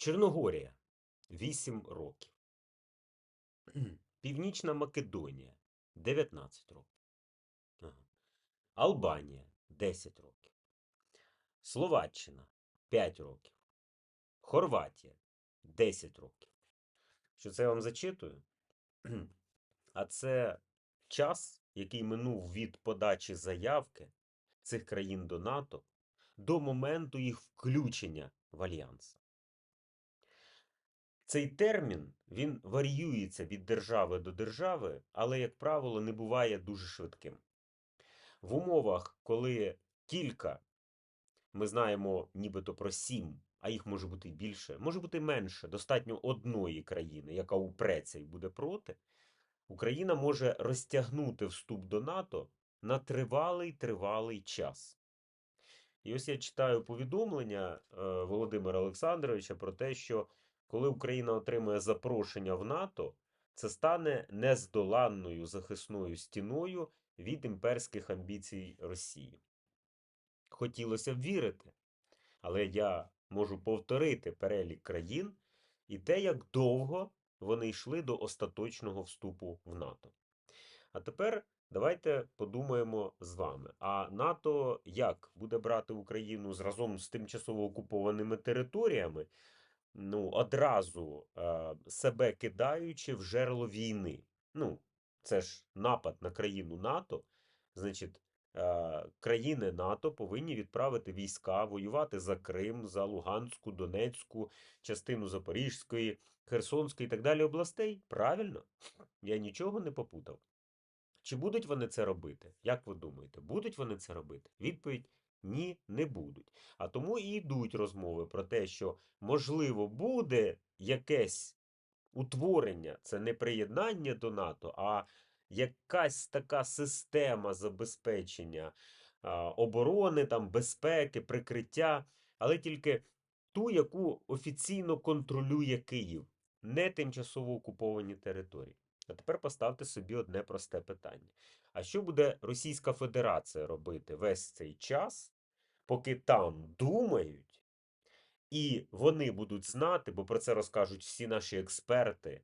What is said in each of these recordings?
Чорногорія 8 років. Північна Македонія 19 років. Ага. Албанія 10 років. Словаччина 5 років. Хорватія 10 років. Що це я вам зачитую? А це час, який минув від подачі заявки цих країн до НАТО до моменту їх включення в альянс. Цей термін він варіюється від держави до держави, але, як правило, не буває дуже швидким. В умовах, коли кілька, ми знаємо нібито про сім, а їх може бути більше, може бути менше, достатньо одної країни, яка упреться і буде проти, Україна може розтягнути вступ до НАТО на тривалий тривалий час. І ось я читаю повідомлення е, Володимира Олександровича про те, що коли Україна отримує запрошення в НАТО, це стане нездоланною захисною стіною від імперських амбіцій Росії. Хотілося б вірити, але я можу повторити перелік країн і те, як довго вони йшли до остаточного вступу в НАТО. А тепер давайте подумаємо з вами: а НАТО як буде брати Україну разом з тимчасово окупованими територіями? Ну, одразу е, себе кидаючи в жерло війни. Ну, це ж напад на країну НАТО. Значить, е, країни НАТО повинні відправити війська воювати за Крим, за Луганську, Донецьку, частину Запорізької, Херсонської і так далі областей. Правильно? Я нічого не попутав. Чи будуть вони це робити? Як ви думаєте, будуть вони це робити? Відповідь ні, не будуть. А тому і йдуть розмови про те, що, можливо, буде якесь утворення, це не приєднання до НАТО, а якась така система забезпечення оборони, там, безпеки, прикриття, але тільки ту, яку офіційно контролює Київ, не тимчасово окуповані території. А тепер поставте собі одне просте питання. А що буде Російська Федерація робити весь цей час, поки там думають, і вони будуть знати, бо про це розкажуть всі наші експерти,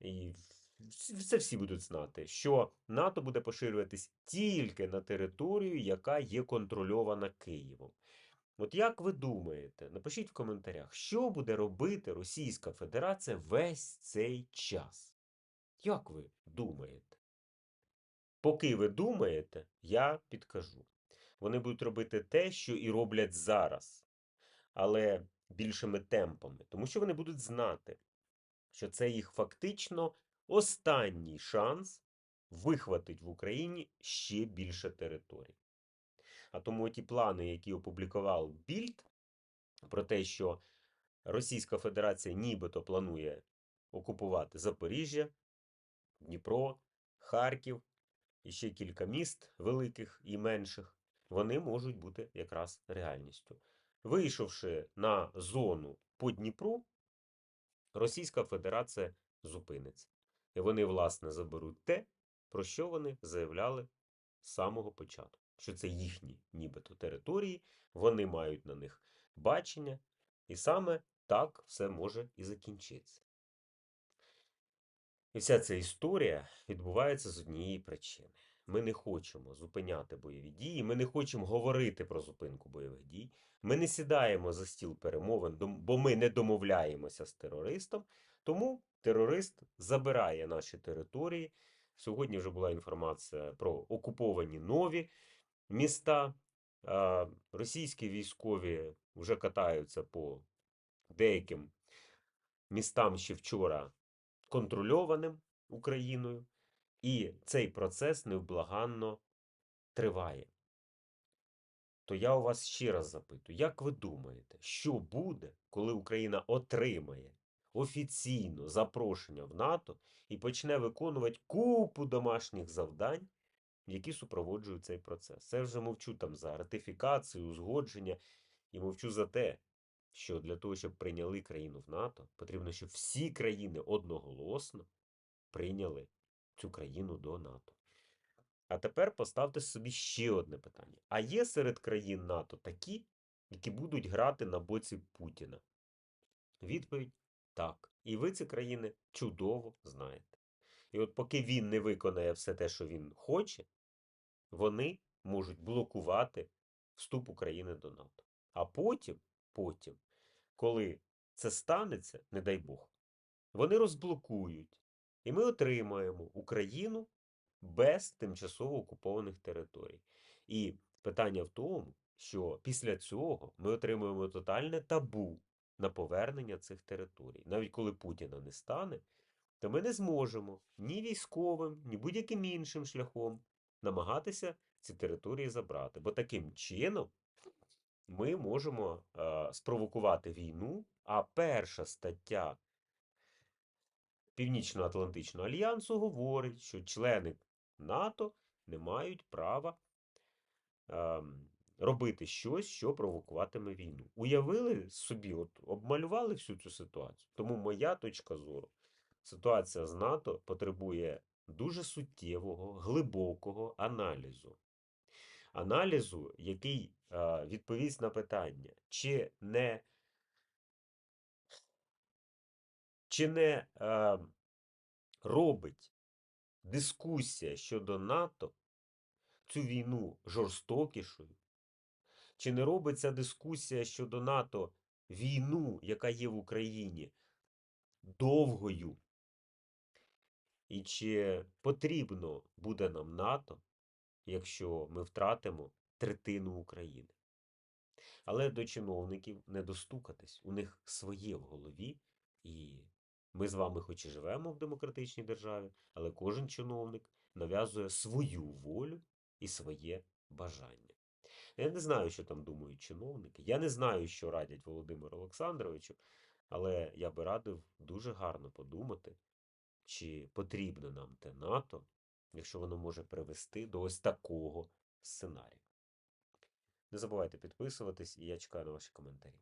і це всі будуть знати, що НАТО буде поширюватись тільки на територію, яка є контрольована Києвом. От як ви думаєте, напишіть в коментарях, що буде робити Російська Федерація весь цей час? Як ви думаєте? Поки ви думаєте, я підкажу. Вони будуть робити те, що і роблять зараз, але більшими темпами, тому що вони будуть знати, що це їх фактично останній шанс вихватить в Україні ще більше територій. А тому ті плани, які опублікував Більд, про те, що Російська Федерація нібито планує окупувати Запоріжжя, Дніпро, Харків і ще кілька міст великих і менших, вони можуть бути якраз реальністю. Вийшовши на зону по Дніпру, Російська Федерація зупиниться. І вони, власне, заберуть те, про що вони заявляли з самого початку. Що це їхні нібито території, вони мають на них бачення, і саме так все може і закінчитися. І вся ця історія відбувається з однієї причини. Ми не хочемо зупиняти бойові дії, ми не хочемо говорити про зупинку бойових дій. Ми не сідаємо за стіл перемовин, бо ми не домовляємося з терористом. Тому терорист забирає наші території. Сьогодні вже була інформація про окуповані нові міста. Російські військові вже катаються по деяким містам ще вчора контрольованим Україною. І цей процес невблаганно триває. То я у вас ще раз запитую, як ви думаєте, що буде, коли Україна отримає офіційно запрошення в НАТО і почне виконувати купу домашніх завдань, які супроводжують цей процес? Це вже мовчу там за ратифікацію, узгодження і мовчу за те, що для того, щоб прийняли країну в НАТО, потрібно, щоб всі країни одноголосно прийняли цю країну до НАТО. А тепер поставте собі ще одне питання: а є серед країн НАТО такі, які будуть грати на боці Путіна? Відповідь так. І ви ці країни чудово знаєте. І от поки він не виконає все те, що він хоче, вони можуть блокувати вступ України до НАТО. А потім, потім, коли це станеться, не дай Бог, вони розблокують, і ми отримаємо Україну без тимчасово окупованих територій. І питання в тому, що після цього ми отримуємо тотальне табу на повернення цих територій. Навіть коли Путіна не стане, то ми не зможемо ні військовим, ні будь-яким іншим шляхом намагатися ці території забрати. Бо таким чином ми можемо е, спровокувати війну, а перша стаття Північно-Атлантичного альянсу говорить, що члени НАТО не мають права е, робити щось, що провокуватиме війну. Уявили собі, от обмалювали всю цю ситуацію. Тому моя точка зору, ситуація з НАТО потребує дуже суттєвого, глибокого аналізу. Аналізу, який відповість на питання, чи не чи не робить дискусія щодо НАТО цю війну жорстокішою? Чи не робиться дискусія щодо НАТО війну, яка є в Україні, довгою? І чи потрібно буде нам НАТО, якщо ми втратимо третину України? Але до чиновників не достукатись. У них своє в голові, і ми з вами, хоч і живемо в демократичній державі, але кожен чиновник нав'язує свою волю і своє бажання. Я не знаю, що там думають чиновники. Я не знаю, що радять Володимиру Олександровичу, але я би радив дуже гарно подумати, чи потрібно нам те НАТО, якщо воно може привести до ось такого сценарію. Не забувайте підписуватись, і я чекаю на ваші коментарі.